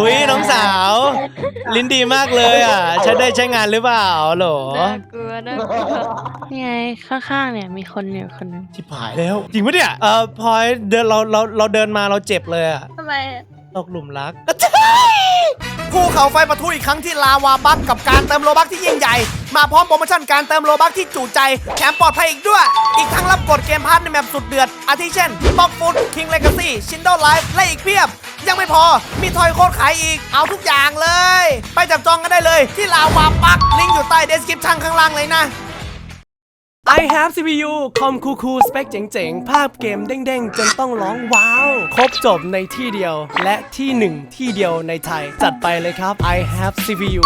อุ้ยน้องสาว ลิ้นดีมากเลยอะฉันได้ใช้งานหรือเปล่าโหลน่ากลัวน่ากลัวนี่ไงข้างๆเนี่ยมีคนอยู่คนหนึงชิบหายแล้ว จริงปะเนี่ยเออพลอยเดินเราเราเราเดินมาเราเจ็บเลยอะทำไมอะตกหลุมรักภูเขาไฟปะทุอีกครั้งที่ลาวาบัคกับการเติมโลบัคที่ยิ่งใหญ่ มาพร้อมโปรโมชั่นการเติมโลบัคที่จุใจแถมปลอดภัยอีกด้วย อีกทั้งรับกดเกมพาร์ทในแมปสุดเดือด อาทิเช่นบ็อกฟุตคิงเลกาซี่ชินโดไลฟ์และอีกเพียบ ยังไม่พอ มีทอยโค้ดขายอีก เอาทุกอย่างเลย ไปจับจองกันได้เลย ที่ลาวาปักลิงก์อยู่ใต้เดสคริปชั่นข้างล่างเลยนะ I have CPU คอมคูคูสเปคเจ๋งๆ ภาพเกมเด้งๆ จนต้องร้องว้าว ครบจบในที่เดียว และที่หนึ่งที่เดียวในไทย จัดไปเลยครับ I have CPU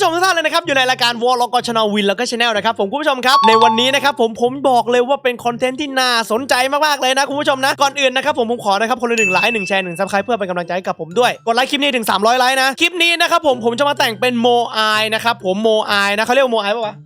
ผู้ชมทุกท่านเลยนะครับอยู่ในรายการวอลล็อกชน l วินแล้วก็ช n แนลนะครับผมคุณผู้ชมครับในวันนี้นะครับผมผมบอกเลยว่าเป็นคอนเทนต์ที่น่าสนใจมากๆเลยนะคุณผู้ชมนะก่อนอื่นนะครับผมผมขอนะครับคนละหนึ่งไลค์หนึ่งแชร์หนึ่งซับสไครป์เพื่อเป็นกำลังใจให้กับผมด้วยกดไลค์คลิปนี้ถึง 300 ไลค์นะคลิปนี้นะครับผมผมจะมาแต่งเป็นโมอายนะครับผมโมอายนะเขาเรียกโมอายปะวะ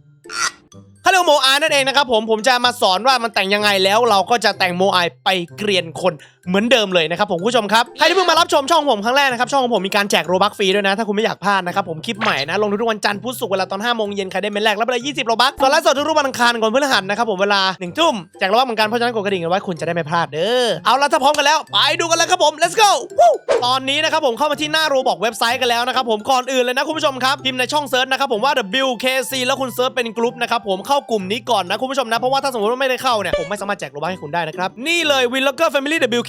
เขาเรียกโมอายนั่นเองนะครับผมผมจะมาสอนว่ามันแต่งยังไงแล้วเราก็จะแต่งโมอายไปเกรียนคน เหมือนเดิมเลยนะครับผมคุณผู้ชมครับใครที่เพิ่งมารับชมช่องผมครั้งแรกนะครับช่องของผมมีการแจกโรบัคฟรีด้วยนะถ้าคุณไม่อยากพลาดนะครับผมคลิปใหม่นะลงทุกวันจันทร์พุธศุกร์เวลาตอน5โมงเย็นใครได้เมนแรกรับไปเลย20โรบัคส่วนไลฟ์สดทุกๆวันอังคารก่อนพฤหัสนะครับผมเวลา1ทุ่มแจกโรบัคเหมือนกันเพราะฉะนั้นกดกระดิ่งเอาไว้คุณจะได้ไม่พลาดเด้อเอาละถ้าพร้อมกันแล้วไปดูกันเลยครับผม let's go วู้ตอนนี้นะครับผมเข้ามาที่หน้าโรบอกเว็บไซต์กันแล้วนะครับผมก่อนอื่นเลยนะคุณผู้ชมครับพิมพ์ในช่องเซิร์ชนะครับผมว่า WKC แล้วคุณเซิร์ชเป็นกลุ่มนะครับผมเข้ากลุ่มนี้ก่อนนะคุณผู้ชมนะเพราะว่าถ้าสมมติว่าไม่ได้เข้าเนี่ยผมไม่สามารถแจกโรบัคให้คุณได้นะครับนี่เลยวินล็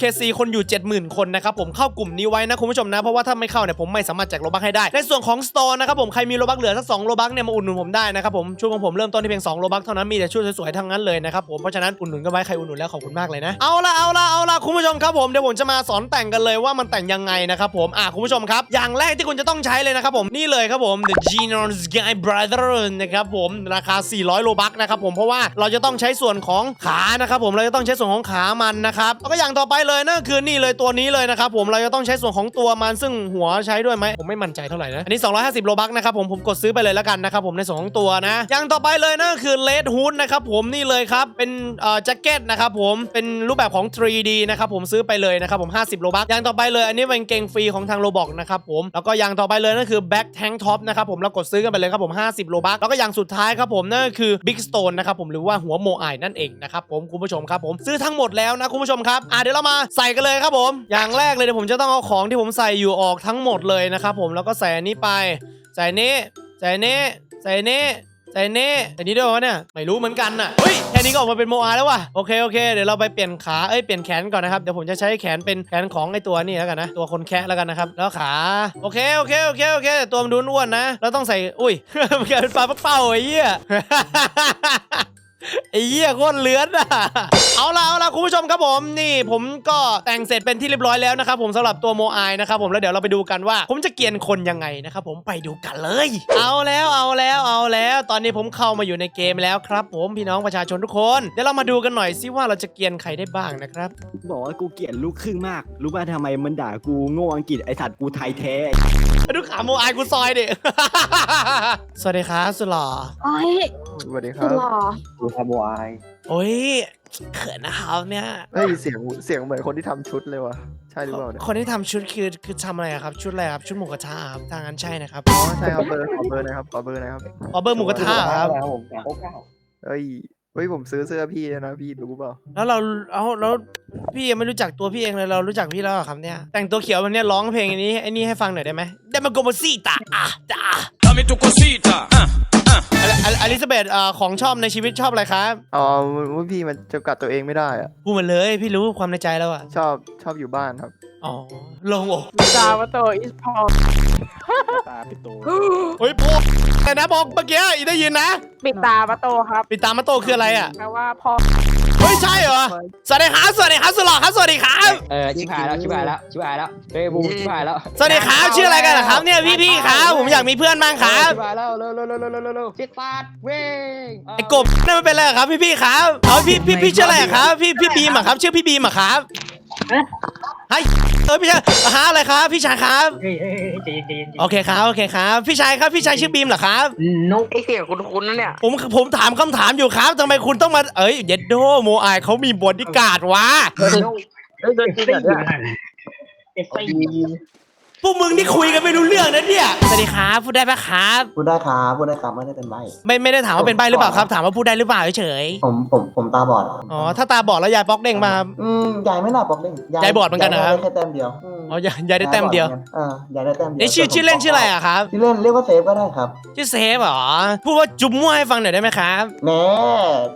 อกเกอร์แฟมิลี่ WKC คนอยู่ 70,000 คนนะครับผมเข้ากลุ่มนี้ไว้นะคุณผู้ชมนะ เพราะว่าถ้าไม่เข้าเนี่ยผมไม่สามารถแจกโรบัคให้ได้ ในส่วนของสโตร์นะครับผมใครมีโรบัคเหลือสัก2โรบัคเนี่ยมาอุดหนุนผมได้นะครับผมชุดของผมเริ่มต้นที่เพียง2โรบัคเท่านั้นมีแต่ชุดสวยๆทั้งนั้นเลยนะครับผมเพราะฉะนั้นอุดหนุนกันไว้ใครอุดหนุนแล้วขอบคุณมากเลยนะเอาละเอาละเอาละคุณผู้ชมครับผมเดี๋ยวผมจะมาสอนแต่งกันเลยว่ามันแต่งยังไงนะครับผมอะคุณผู้ชมครับ อย่างแรกที่คุณจะต้องใช้เลยนะครับผมนี่เลยครับผม The Genon Sky Brother นะครับผมราคา 400 โลบัคนะครับผมเพราะว่าเราจะต้องใช้ส่วนของขานะครับผมเราจะต้องใช้ส่วนของขามันนะครับแล้วก็อย่างต่อไปเลยนั่นคือนี่เลยตัวนี้เลยนะครับผมเราจะต้องใช้ส่วนของตัวมันซึ่งหัวใช้ด้วยไหมผมไม่มั่นใจเท่าไหร่นะอันนี้ 250 โลบัคนะครับผมผมกดซื้อไปเลยแล้วกันนะครับผมในส่วนของตัวนะ อย่างต่อไปเลยนั่นคือ Red Hood นะครับผมนี่เลยครับเป็นเอ่อแจ็คเก็ตนะครับผมเป็นรูปแบบของ 3D นะครับผมซื้อไปเลยนะครับผม 50 โลบัคอย่างต่อไปเลยอันนี้เป็นเกงฟรีของทางโรบอกนะครับผมแล้วก็อย่างต่อไปเลยนั่นคือ Back Tank Top นะครับผมเรากดซื้อกันไปเลยครับผม 50 โลบัคแล้วก็อย่างสุดท้ายครับผมนั่นคือ Big Stone นะครับผมหรือว่าหัวโมไอนั่นเองนะครับผมคุณผู้ชมครับผมซื้อทั้งหมดแล้วนะคุณผู้ชมครับอะเดี๋ยวเรามาใส่กันเลยครับผม อย่างแรกเลยเดี๋ยวผมจะต้องเอาของที่ผมใส่อยู่ออกทั้งหมดเลยนะครับผมแล้วก็ใส่อันนี้ไป ใส่นี้ ใส่นี้ ใส่อันนี้ใส่อันนี้ใส่อันนี้ด้วยวะเนี่ยไม่รู้เหมือนกันน่ะเฮ้ยแค่นี้ก็ออกมาเป็นโมอาแล้วว่ะโอเคโอเคเดี๋ยวเราไปเปลี่ยนขาเอ้ยเปลี่ยนแขนก่อนนะครับเดี๋ยวผมจะใช้แขนเป็นแขนของไอตัวนี่แล้วกันนะตัวคนแคะแล้วกันนะครับแล้วขาโอเคโอเคโอเคโอเคแต่ตัวมันดูอ้วนนะเราต้องใส่อุ้ยมันกลายเป็นปลาเป้าไอ้เหี้ย ไอ้เหี้ยโคตรเลื้อนอะ เอาละเอาละคุณผู้ชมครับผมนี่ ผมก็แต่งเสร็จเป็นที่เรียบร้อยแล้วนะครับผมสำหรับตัวโมอายนะครับผมแล้วเดี๋ยวเราไปดูกันว่า ผมจะเกลียนคนยังไงนะครับผมไปดูกันเลย เอาแล้วเอาแล้วเอาแล้ว ตอนนี้ผมเข้ามาอยู่ในเกมแล้วครับ ผมพี่น้องประชาชนทุกคนเดี๋ยวเรามาดูกันหน่อยซิว่าเราจะเกลียนใครได้บ้างนะครับ บอกว่ากูเกลียดลูกครึ่งมาก รู้ป่ะทำไมมันด่ากูโง่อังกฤษไอสัตว์กูไทยแท้ ดูขาโมอายกูซอยดิ สวัสดีครับสุดหล่อโอ้ยสวัสดีคสุรัดบหล่อกูทำวายโอ้ยเขินนะครับเนี่ยเฮ้ยเสียงเสียงเหมือนคนที่ทำชุดเลยว่ะใช่หรือเปล่าเนี่ยคนที่ทำชุดคือคือทำอะไรอะครับ ชุดอะไรครับ ชุดหมูกระทะครับทางนั้นใช่นะครับอ๋อใช่ครับเบอร์ขอเบอร์หนะครับขอเบอร์หนะครับออเบอร์หมูกระทะเหรอครับ ผมแต่โอ้เก้าเฮ้ยเฮ้ยผมซื้อเสื้อพี่เลยนะพี่รู้เปล่าแล้วเราเอาแล้วพี่ยังไม่รู้จักตัวพี่เองเลยเรารู้จักพี่แล้วเหรอครับเนี่ยแต่งตัวเขียวแบบเนี้ยร้องเพลงอันนี้ไอ้นี่ให้ฟังหน่อยได้ไหมเดมโกโมซิตาอะตา Dame tu cosita. ah. อลิอลิซาเบธเอ่อของชอบในชีวิตชอบอะไรครับ อ๋อว่าพี่มันจำกัดตัวเองไม่ได้อะพูดมาเลยพี่รู้ความในใจแล้วอะชอบชอบอยู่บ้านครับ อ๋อลงอกตาว่าโตอิสพอตาพี่โตเฮ้ยพกอะไรนะบอกเมื่อกี้อีได้ยินนะ ปิดตาว่าโตครับปิดตามาโตคืออะไรอะแปลว่าพ่อเฮ้ยใช่เหรอสวัสดีครับสวัสดีครับสุดหล่อครับสวัสดีครับ เออชิบหายแล้วชิบหายแล้วชิบหายแล้วเฮ้ยบูชิบหายแล้วสวัสดีครับชื่ออะไรกันเหรอครับเนี่ยพี่พี่ๆครับผมอยากมีเพื่อนบ้างครับชิบหายแล้วเร็วเร็วเร็วเร็วเร็วเร็วเร็วชิดฟาดเว้งไอ้กบนั่นมันเป็นอะไรเหรอครับพี่พี่ๆครับเอาพี่พี่พี่ชื่ออะไรเหรอครับพี่พี่บีมเหรอครับชื่อพี่บีมเหรอครับเฮ้ยเออพี่ชายหาอะไรครับพี่ชายครับเฮ้ยเฮ้ยเฮ้ยใจเย็นใจเย็นใจโอเย็นเคครับโอเคครับพี่ชายครับพี่ชายชื่อบีมเหรอครับนุ๊กไอเสียงคุ้นๆนะเนี่ยผมผมถามคำถามอยู่ครับทำไมคุณต้องมาเอ้ยเย็ดโดโมอายเขามีบอดี้การ์ดวะ เฮ้ยเดินไปอยู่นั่นเอฟไป พวกมึงที่คุยกันไม่รู้เรื่องนะเนี่ยสวัสดีครับพูดได้ปะครับ พูดได้ครับพูดได้ครับไม่ได้เป็นใบ ไม่ไม่ได้ถามว่าเป็นใบหรือเปล่าครับ ถามว่าพูดได้หรือเปล่าเฉยผมผมผมตาบอดๆอ๋อถ้าตาบอดแล้วยายป๊อกเด้งมา อืมยายไม่น่าบอกเล่นยายบอดเหมือนกันนะครับ ยายได้แค่แต้มเดียวมอ๋อยายยายได้แต้มเดียวเออยายได้แต้มเดียวเอ้ยชื่อชื่อเล่นชื่ออะไรอะครับชื่อเล่นเรียกว่าเซฟก็ได้ครับชื่อเซฟเหรอพูดว่าจุ๊บมั่วให้ฟังหน่อยได้ไหมครับแน่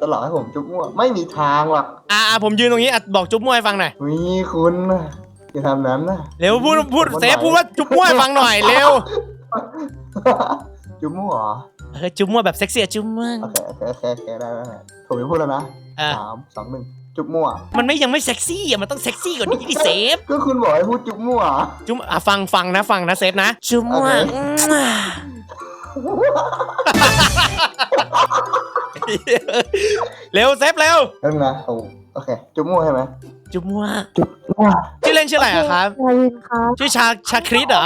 ตลอดให้ผมจุ๊บมั่วไม่มีทางหรอกอ่าผมยืนตรงนี้อะบอกจุ๊บมั่วให้ฟังหน่อย วิคุณน่ะ อย่าทำนั้นนะ เร็วพูดพูดเซฟพูดว่าจุ๊บมั่วให้ฟังหน่อยเร็วจุ๊บมั่วเหรอเออจุ๊บมั่วแบบเซ็กซี่อะจุ๊บมั่วโอเคโอเคโอเคโอเคได้ได้ได้ผมจะพูดแล้วนะอะสามสองหนึ่งจุ๊บมั่ว มันไม่ยังไม่เซ็กซี่อะมันต้องเซ็กซี่กว่านี้ดิเซฟก็คุณบอกให้พูดจุ๊บมั่ว จุ๊บอะฟังฟังนะฟังนะเซฟนะจุ๊บมั่วโอเคมั่วเร็วเซฟเร็วเริ่มนะโอ้โอเคจุ๊บมั่วใช่ไหม จุ๊บมั่ว จุ๊บมั่ว ชื่อเล่นชื่ออะไรอะครับ ดาวินครับ ชื่อชาชาคริสเหรอ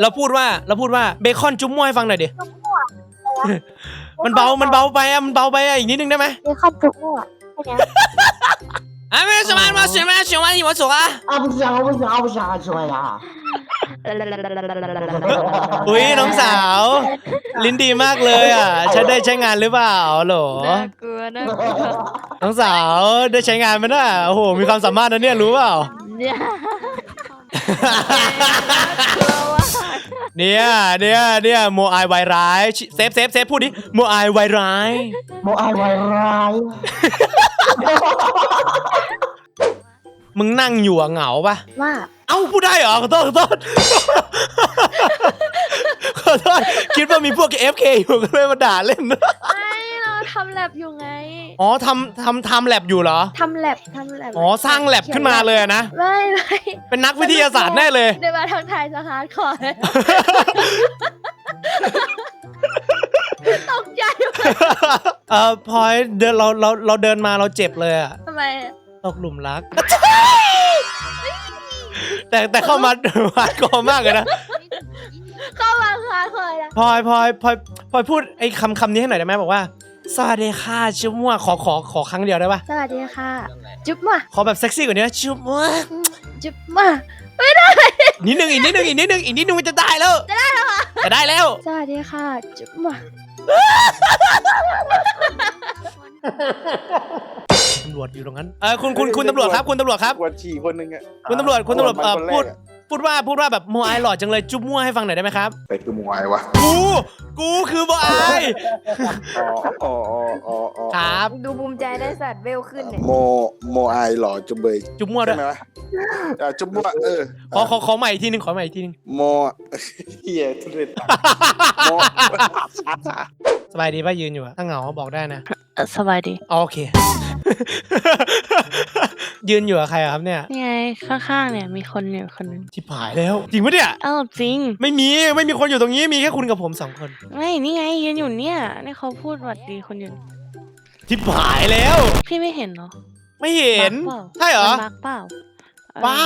เราพูดว่าเราพูดว่าเบคอนจุ๊บมั่วให้ฟังหน่อยดิ มันเบา มันเบาไปอะมันเบาไปอะอีกนิดนึงได้ไหม เบคอนจุกมั่วแค่เนี้ย อ่ะไม่什么什么什么什么你我走啊 อ่ะ不想不想不想ช่วยอ่ะ อุ้ยน้องสาว ลิ้นดีมากเลยอะฉันได้ใช้งานหรือเปล่าโหลน่ากลัวน่ากลัวน้องสาวได้ใช้งานไหมน่ะโอ้โหมีความสามารถนะเนี่ยรู้เปล่า เนี่ยกลัวว่ะเนี่ยเนี่ยเนี่ยโมอายไวร้ายเซฟเซฟเซฟพูดดิโมอายไวร้ายโมอายไวร้ายมึงนั่งอยู่อะเหงาปะว่า เอ้าพูดได้เหรอขอโทษขอโทษขอโทษคิดว่ามีพวก FK อยู่ก็เลยมาด่าเล่น ไม่เราทำแลบอยู่ไงอ๋อทำทำทำแลบอยู่เหรอ ทำแลบทำแลบอ๋อสร้างแลบขึ้นมาเลยอะนะ ไม่ไม่เป็นนักวิทยาศาสตร์แน่เลย เดี๋ยวมาทางไทยสฮาร์ดคอร์เลยตกใจหมดเออพลอยเดินเราเราเราเดินมาเราเจ็บเลยอะทำไมอะตกหลุมรัก แต่แต่เข้ามา ฮาร์ดคอร์มากเลยนะเข้ามาฮาร์ดคอร์นะพลอยพลอยพลอยพลอยพูดไอ้คำคำนี้ให้หน่อยได้ไหมบอกว่า สวัสดีค่ะจุ๊บมั่วขอขอขอครั้งเดียวได้ปะสวัสดีค่ะ จุ๊บมาขอแบบเซ็กซี่กว่านี้นะจุ๊บมั่วจุ๊บมานิดนึงอีกนิดนึงอีกนิดนึงอีกนิดนึงมันจะได้แล้ว จะได้แล้วจะได้แล้วสวัสดีค่ะ จุ๊บมาตำ รวจอยู่ตรงนั้นเออคุณคุณคุณตำรวจครับคุณตำรวจครับปวดฉี่คนหนึงอะคุณตำรวจคุณตำรวจเออคนแรพูดกอะพูดว่าพูดว่าแบบโมอายหล่อจังเลยจุ๊บมั่วให้ฟังหน่อยได้ไหมครับ ไปคือหมวยวะกู กูคือโมอายอ๋ออ๋ออ๋ออ๋ออ๋อครับ ดูภูมิใจได้สัตว์เวลขึ้นเนี่ย โมโมไอหล่อจุบเบยจุ๊บมั่วด้ใช่วยไหมวะอะจุบมัวเออขอขอขอใหม่อีกทีหนึงขอใหม่อีกทีหนึงโมเฮียทุเรศโมสบายดีป่ะยืนอยู่อะถ้าเหงาบอกได้นะเออสบายดี โอเค ยืนอยู่กับใครอะครับเนี่ยนี่ไงข้างๆเนี่ยมีคนอยู่คนหนึงชิบหายแล้ว จริงปะเนี่ย เอ้าจริง ไม่มีไม่มีคนอยู่ตรงนี้มีแค่คุณกับผมสองคนไม่นี่ไงยืนอยู่เนี่ยนี่เขาพูดหวัดดีคนอยู่ชิบหายแล้ว พี่ไม่เห็นเหรอไม่เห็น บั๊กเปล่าใช่เหรอ มันบักเปล่าเออบ้า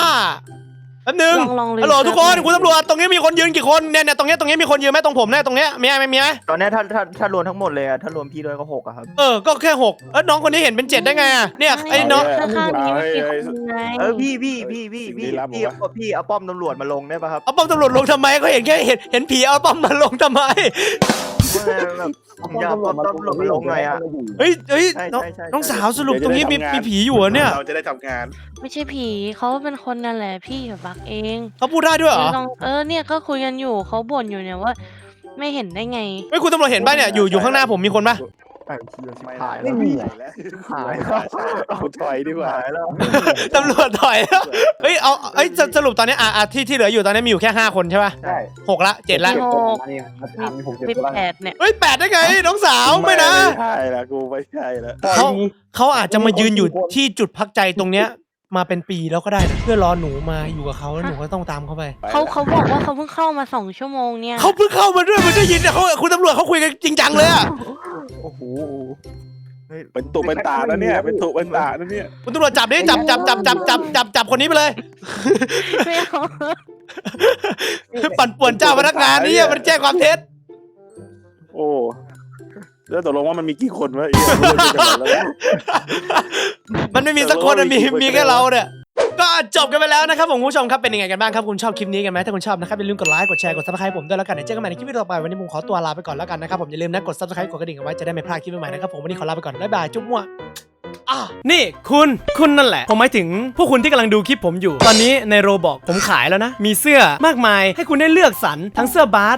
แป๊บนึงลองลองลืมฮัลโหลทุกคนแป๊บนึงคุณตำรวจตรงนี้มีคนยืนกี่คนเนี่ยเนี่ยตรงเนี้ยตรงนี้มีคนยืนไหมตรงผมเนี่ยตรงเนี้ยมีไหมมีไหมตอนเนี้ยถ้าถ้าถ้ารวมทั้งหมดเลยอะถ้ารวมพี่ด้วยก็หกอะครับ เออก็แค่หกเออน้องคนนี้เห็นเป็นเจ็ดได้ไงอะเนี่ยไอ้น้องข้างๆนี้มันมีคนไงเออพี่พี่พี่พี่พี่สิ่งลี้ลับพี่บอกว่าเอาพี่เอาป้อมตำรวจมาลงได้ป่ะครับ เอาป้อมตำรวจลงทำไมก็เห็นแค่เห็นเห็นผีเอาป้อมมาลงทำไมเออแบบ ผมอยากเอาป้อมตำรวจมาลงหน่อยอะเฮ้ยเฮ้ยใช่น้องใช่ใช่น้องสาวสรุปตรงนี้มีมีผีอยู่เหรอเนี่ยเราจะได้ทำงานไม่ใช่ผีเขาเป็นคนนั่นแหละพี่อย่าบักเองเขาพูดได้ด้วยเหรอลองเออเนี่ยก็คุยกันอยู่เขาบ่นอยู่เนี่ยว่า ไม่เห็นได้ไงเฮ้ยคุณตำรวจเห็นป่ะเนี่ยอยู่อยู่ข้างหน้าผมมีคนป่ะ ไอ้เชี่ยชิบไม่หายได้แล้วไม่พี่มีแล้วหายเอาถอยดีกว่าหายแล้วตำรวจถอยแล้วเฮ้ยเอาเอ้ยสสรุปตอนนี้อะอะที่ที่เหลืออยู่ตอนนี้มีอยู่แค่ห้าคนใช่ป่ะใช่หกละเจ็ดละมีหกมีมีแปดเนี่ยเฮ้ยแปดได้ไงน้องสาวไม่นะไม่ใช่ละกูไม่ใช่ละเขาเขาอาจจะมายืนอยู่ที่จุดพักใจตรงเนี้ย มาเป็นปีแล้วก็ได้นะเพื่อรอหนูมาอยู่กับเขาแล้วหนูก็ต้องตามเขาไป เขาเขาบอกว่าเขาเพิ่งเข้ามาสองชั่วโมงเนี่ย เขาเพิ่งเข้ามาด้วยมันได้ยินเนี่ยเขาคุณตำรวจเขาคุยกันจริงจังเลยอะโอ้โหเฮ้ยเป็นตุเป็นตาแล้วเนี่ย เป็นตุเป็นตาแล้วเนี่ย คุณตำรวจจับดิจับจับจับจับจับจับจับคนนี้ไปเลย ไม่เอาปั่นป่วนเจ้าพนักงานนี่มันแจ้งความเท็จ โอ้ แล้วตกลงว่ามันมีกี่คนวะไอ้เหี้ยรู้กันหมดแล้วนะมันไม่มีสักคนอะมีมีแค่เราเนี่ย ก็จบกันไปแล้วนะครับผมคุณผู้ชมครับเป็นยังไงกันบ้างครับคุณชอบคลิปนี้กันไหมถ้าคุณชอบนะครับอย่าลืมกดไลค์กดแชร์กดซับสไครต์ผมด้วยแล้วกันเดี๋ยวเจอกันใหม่ในคลิปวิดีโอต่อไปวันนี้ผมขอตัวลาไปก่อนแล้วกันนะครับผมอย่าลืมนะกดซับสไครต์กดกระดิ่งเอาไว้จะได้ไม่พลาดคลิปใหม่ๆนะครับผมวันนี้ขอลาไปก่อนบ๊ายบายจุ๊บมั่วอะนี่คุณคุณนั่นแหละ ผมหมายถึงพวกคุณที่กำลังดูคลิปผมอยู่ ตอนนี้ในโรบอกผมขายแล้วนะ มีเสื้อมากมายให้คุณได้เลือกสรรทั้งเสื้อบาส